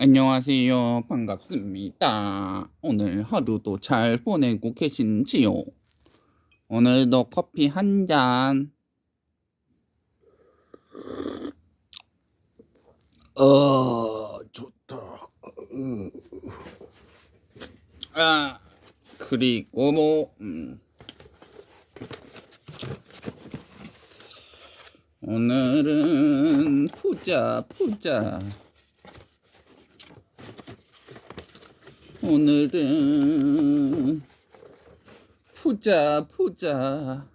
안녕하세요. 반갑습니다. 오늘 하루도 잘 보내고 계신지요? 오늘도 커피 한 잔. 어, 좋다. 아, 그리고 뭐, 음. 오늘은 보자, 보자. 오늘은 보자 보자.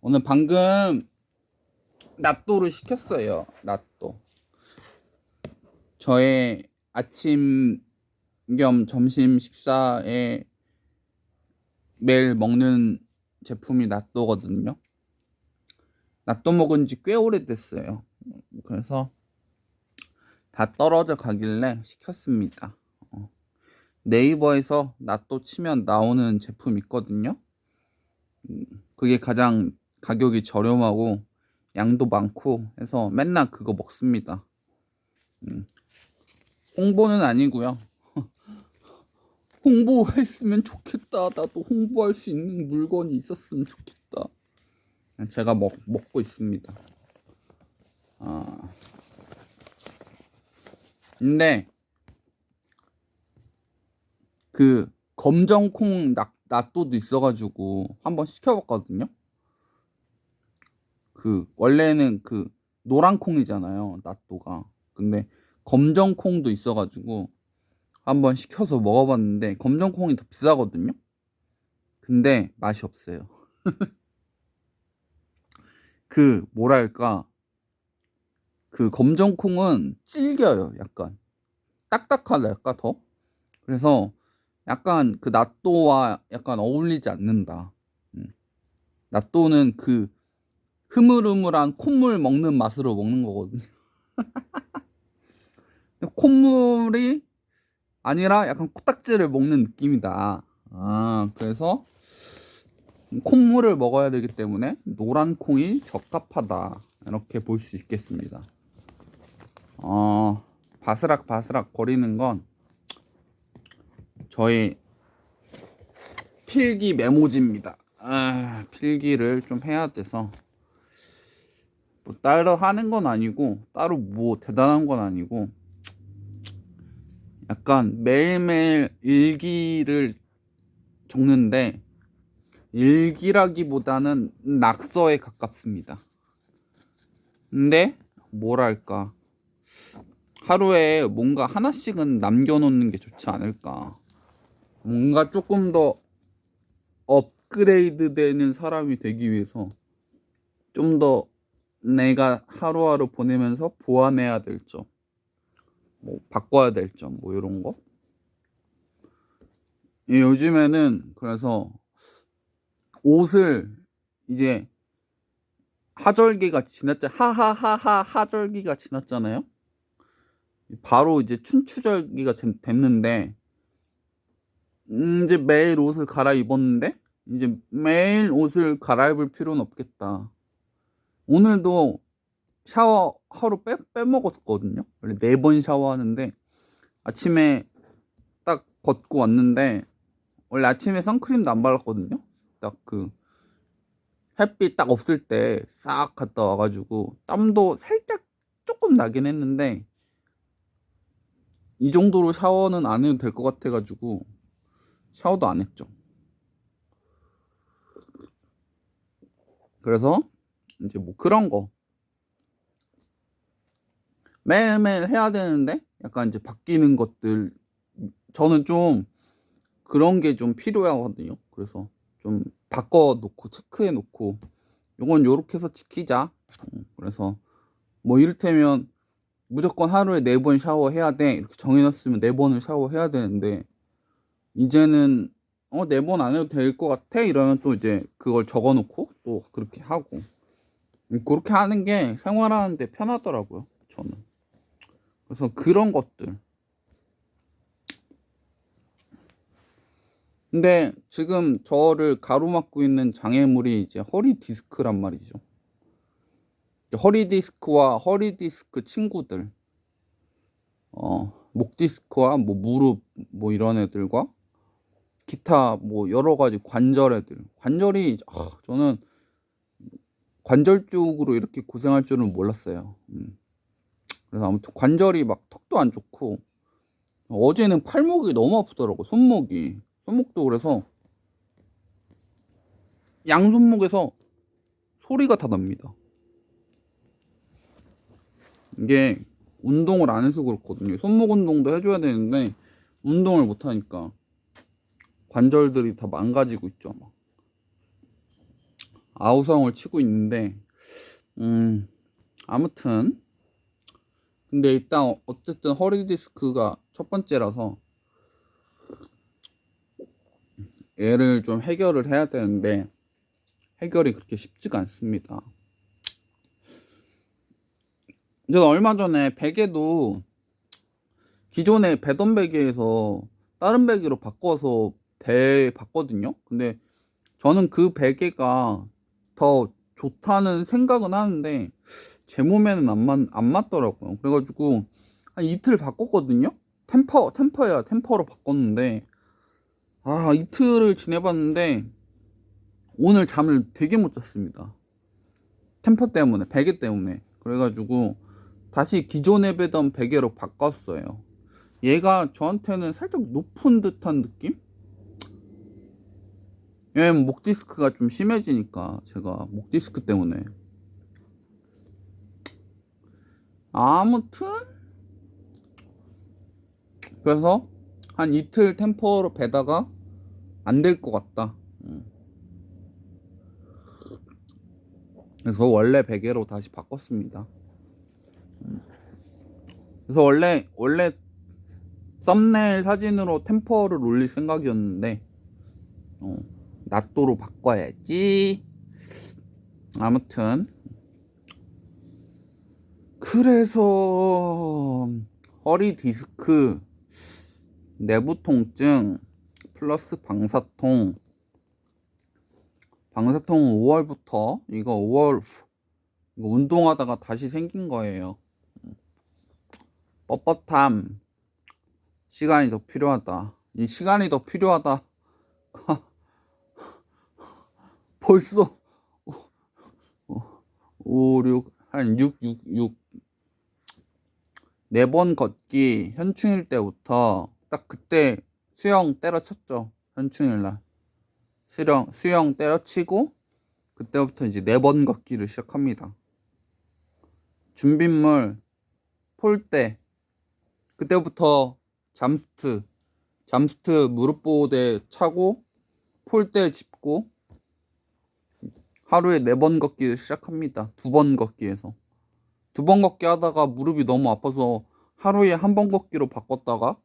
오늘 방금 낫또를 시켰어요 낫또. 저의 아침 겸 점심 식사에 매일 먹는 제품이 낫또거든요. 낫또 먹은 지 꽤 오래됐어요. 그래서 다 떨어져 가길래 시켰습니다 네이버에서 낫또 치면 나오는 제품 있거든요. 음, 그게 가장 가격이 저렴하고 양도 많고 해서 맨날 그거 먹습니다. 음, 홍보는 아니고요. 홍보했으면 좋겠다. 나도 홍보할 수 있는 물건이 있었으면 좋겠다. 제가 먹, 먹고 있습니다. 아. 근데 그 검정콩 낫, 낫또도 있어가지고 한번 시켜봤거든요. 그 원래는 그 노란 콩이잖아요 낫또가. 근데 검정콩도 있어가지고 한번 시켜서 먹어봤는데 검정콩이 더 비싸거든요. 근데 맛이 없어요. 그 뭐랄까 그 검정콩은 질겨요 약간 딱딱하달까 더 그래서 약간 그 낫또와 약간 어울리지 않는다. 음. 낫또는 그 흐물흐물한 콧물 먹는 맛으로 먹는 거거든요. 콧물이 아니라 약간 코딱지를 먹는 느낌이다. 아, 그래서 콧물을 먹어야 되기 때문에 노란 콩이 적합하다. 이렇게 볼 수 있겠습니다. 어, 바스락 바스락 거리는 건 저희 필기 메모지입니다. 아, 필기를 좀 해야 돼서 뭐 따로 하는 건 아니고 따로 뭐 대단한 건 아니고 약간 매일매일 일기를 적는데 일기라기보다는 낙서에 가깝습니다. 근데 뭐랄까 하루에 뭔가 하나씩은 남겨놓는 게 좋지 않을까. 뭔가 조금 더 업그레이드 되는 사람이 되기 위해서 좀 더 내가 하루하루 보내면서 보완해야 될 점, 뭐 바꿔야 될 점, 뭐 이런 거. 예, 요즘에는 그래서 옷을 이제 하절기가 지났자 하하하하 하절기가 지났잖아요. 바로 이제 춘추절기가 됐는데 음, 이제 매일 옷을 갈아입었는데 이제 매일 옷을 갈아입을 필요는 없겠다. 오늘도 샤워 하루 빼, 빼먹었거든요. 원래 네 번 샤워하는데 아침에 딱 걷고 왔는데 원래 아침에 선크림도 안 발랐거든요. 딱 그 햇빛 딱 없을 때 싹 갔다 와가지고 땀도 살짝 조금 나긴 했는데 이 정도로 샤워는 안 해도 될 것 같아가지고 샤워도 안 했죠. 그래서 이제 뭐 그런 거 매일매일 해야 되는데 약간 이제 바뀌는 것들 저는 좀 그런 게 좀 필요하거든요. 그래서 좀 바꿔 놓고 체크해 놓고 요건 요렇게 해서 지키자. 그래서 뭐 이를테면 무조건 하루에 네 번 샤워해야 돼 이렇게 정해놨으면 네 번을 샤워해야 되는데 이제는 어, 네 번 안 해도 될 것 같아? 이러면 또 이제 그걸 적어 놓고 또 그렇게 하고. 그렇게 하는 게 생활하는데 편하더라고요 저는. 그래서 그런 것들. 근데 지금 저를 가로막고 있는 장애물이 이제 허리 디스크란 말이죠. 허리 디스크와 허리 디스크 친구들. 어 목 디스크와 뭐 무릎 뭐 이런 애들과 기타 뭐 여러 가지 관절 애들 관절이 아, 저는 관절 쪽으로 이렇게 고생할 줄은 몰랐어요. 음. 그래서 아무튼 관절이 막 턱도 안 좋고 어제는 팔목이 너무 아프더라고 손목이 손목도 그래서 양손목에서 소리가 다 납니다. 이게 운동을 안 해서 그렇거든요. 손목 운동도 해줘야 되는데 운동을 못 하니까 관절들이 다 망가지고 있죠. 막. 아우성을 치고 있는데 음 아무튼 근데 일단 어쨌든 허리 디스크가 첫 번째라서 얘를 좀 해결을 해야 되는데 해결이 그렇게 쉽지가 않습니다. 제가 얼마 전에 베개도 기존에 배던 베개에서 다른 베개로 바꿔서 배 봤거든요. 근데 저는 그 베개가 더 좋다는 생각은 하는데 제 몸에는 안, 맞, 안 맞더라고요. 그래가지고 한 이틀 바꿨거든요. 템퍼 템퍼야 템퍼로 바꿨는데 아 이틀을 지내봤는데 오늘 잠을 되게 못 잤습니다. 템퍼 때문에 베개 때문에 그래가지고 다시 기존에 배던 베개로 바꿨어요. 얘가 저한테는 살짝 높은 듯한 느낌? 왜냐면 목 디스크가 좀 심해지니까 제가 목 디스크 때문에 아무튼 그래서 한 이틀 템퍼로 배다가 안 될 것 같다. 음. 그래서 원래 베개로 다시 바꿨습니다. 음. 그래서 원래 원래 썸네일 사진으로 템퍼를 올릴 생각이었는데 어, 낫도로 바꿔야지. 아무튼 그래서 허리 디스크 내부 통증 플러스 방사통 방사통은 5월부터 이거 5월 이거 운동하다가 다시 생긴 거예요. 뻣뻣함 시간이 더 필요하다. 이 시간이 더 필요하다. 벌써 5, 6, 한 6, 6, 6. 네 번 걷기 현충일 때부터 딱 그때 수영 때려쳤죠. 현충일 날. 수영, 수영 때려치고 그때부터 이제 네 번 걷기를 시작합니다. 준빗물, 폴대, 그때부터 잠스트, 잠스트 무릎 보호대 차고 폴대 짚고 하루에 네 번 걷기를 시작합니다. 두 번 걷기에서. 두 번 걷기 하다가 무릎이 너무 아파서 하루에 한 번 걷기로 바꿨다가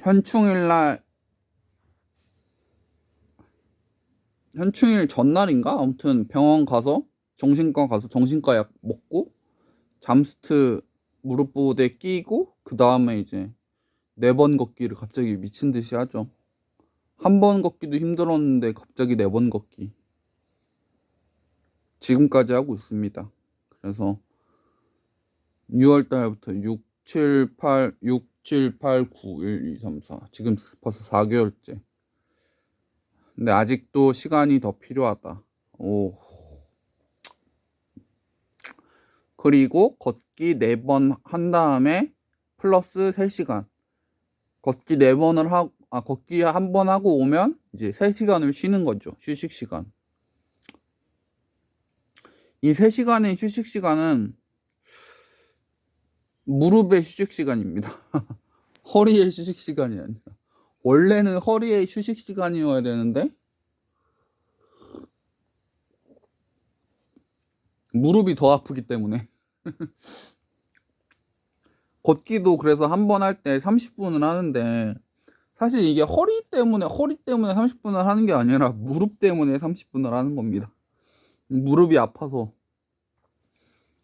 현충일 날 현충일 전날인가? 아무튼 병원 가서 정신과 가서 정신과 약 먹고 잠스트 무릎 보호대 끼고 그 다음에 이제 네 번 걷기를 갑자기 미친 듯이 하죠. 한 번 걷기도 힘들었는데 갑자기 네 번 걷기. 지금까지 하고 있습니다. 그래서 6월 달부터 6, 7, 8, 6, 7, 8, 9, 1, 2, 3, 4. 지금 벌써 4개월째. 근데 아직도 시간이 더 필요하다. 오. 그리고 걷기 4번 한 다음에 플러스 3시간. 걷기 4번을 하고, 아, 걷기 한 번 하고 오면 이제 3시간을 쉬는 거죠. 휴식 시간. 이 3시간의 휴식 시간은 무릎의 휴식 시간입니다. 허리의 휴식 시간이 아니라. 원래는 허리의 휴식 시간이어야 되는데, 무릎이 더 아프기 때문에. 걷기도 그래서 한 번 할 때 30분을 하는데, 사실 이게 허리 때문에, 허리 때문에 30분을 하는 게 아니라 무릎 때문에 30분을 하는 겁니다. 무릎이 아파서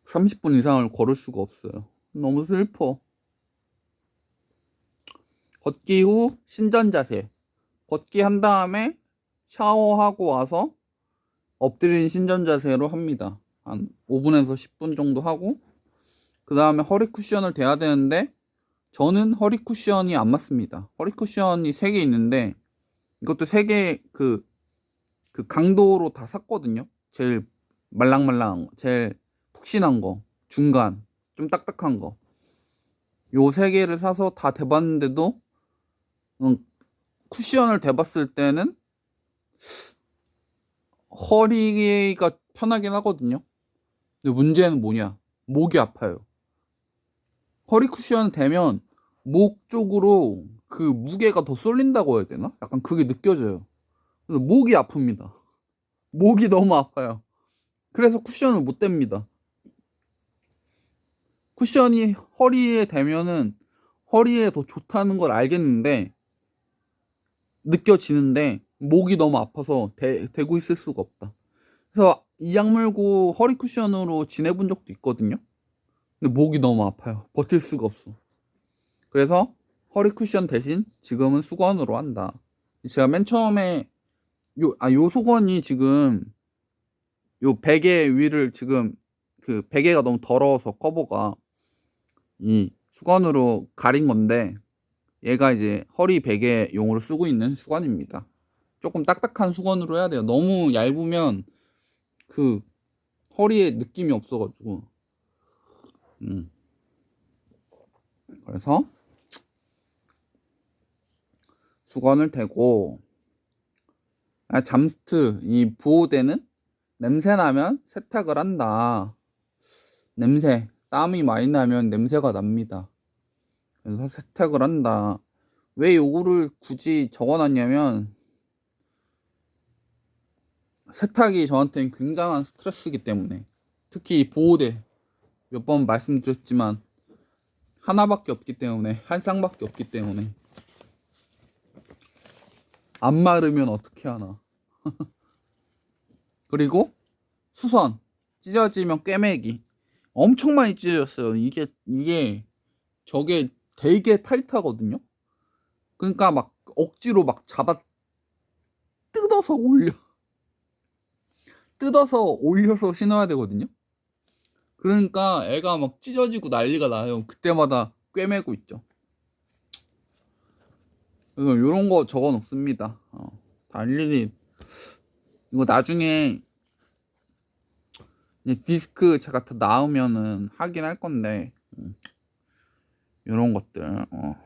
30분 이상을 걸을 수가 없어요. 너무 슬퍼. 걷기 후 신전 자세. 걷기 한 다음에 샤워하고 와서 엎드린 신전 자세로 합니다. 한 5분에서 10분 정도 하고 그 다음에 허리 쿠션을 대야 되는데 저는 허리 쿠션이 안 맞습니다. 허리 쿠션이 3개 있는데 이것도 3개 그, 그 강도로 다 샀거든요. 제일 말랑말랑, 제일 푹신한 거, 중간, 좀 딱딱한 거. 요 세 개를 사서 다 대봤는데도 음, 쿠션을 대봤을 때는 허리가 편하긴 하거든요. 근데 문제는 뭐냐? 목이 아파요. 허리 쿠션 대면 목 쪽으로 그 무게가 더 쏠린다고 해야 되나? 약간 그게 느껴져요. 그래서 목이 아픕니다. 목이 너무 아파요. 그래서 쿠션을 못 댑니다. 쿠션이 허리에 대면은 허리에 더 좋다는 걸 알겠는데 느껴지는데 목이 너무 아파서 대, 대고 있을 수가 없다. 그래서 이 약물고 허리 쿠션으로 지내본 적도 있거든요. 근데 목이 너무 아파요. 버틸 수가 없어. 그래서 허리 쿠션 대신 지금은 수건으로 한다. 제가 맨 처음에 요, 아, 요 수건이 지금 요 베개 위를 지금 그 베개가 너무 더러워서 커버가 이 수건으로 가린 건데 얘가 이제 허리 베개용으로 쓰고 있는 수건입니다. 조금 딱딱한 수건으로 해야 돼요. 너무 얇으면 그 허리에 느낌이 없어가지고 음. 그래서 수건을 대고 아, 잠스트 이 보호대는 냄새 나면 세탁을 한다. 냄새 땀이 많이 나면 냄새가 납니다. 그래서 세탁을 한다. 왜 요거를 굳이 적어놨냐면 세탁이 저한테는 굉장한 스트레스이기 때문에 특히 이 보호대 몇 번 말씀드렸지만 하나밖에 없기 때문에 한 쌍밖에 없기 때문에. 안 마르면 어떻게 하나? 그리고 수선 찢어지면 꿰매기. 엄청 많이 찢어졌어요. 이게 이게 저게 되게 타이트하거든요? 그러니까 막 억지로 막 잡아 뜯어서 올려 뜯어서 올려서 신어야 되거든요 그러니까 애가 막 찢어지고 난리가 나요. 그때마다 꿰매고 있죠. 그래서 이런 거 적어 놓습니다. 어, 다 일일이 이거 나중에 디스크 제가 다 나오면은 하긴 할 건데 음, 이런 것들 어,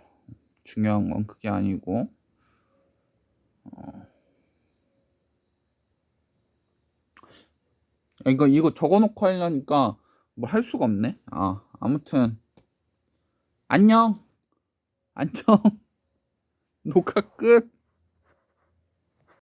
중요한 건 그게 아니고 어. 이거 이거 적어놓고 하려니까 뭐 할 수가 없네. 아 아무튼. 안녕. 안녕. 녹화 끝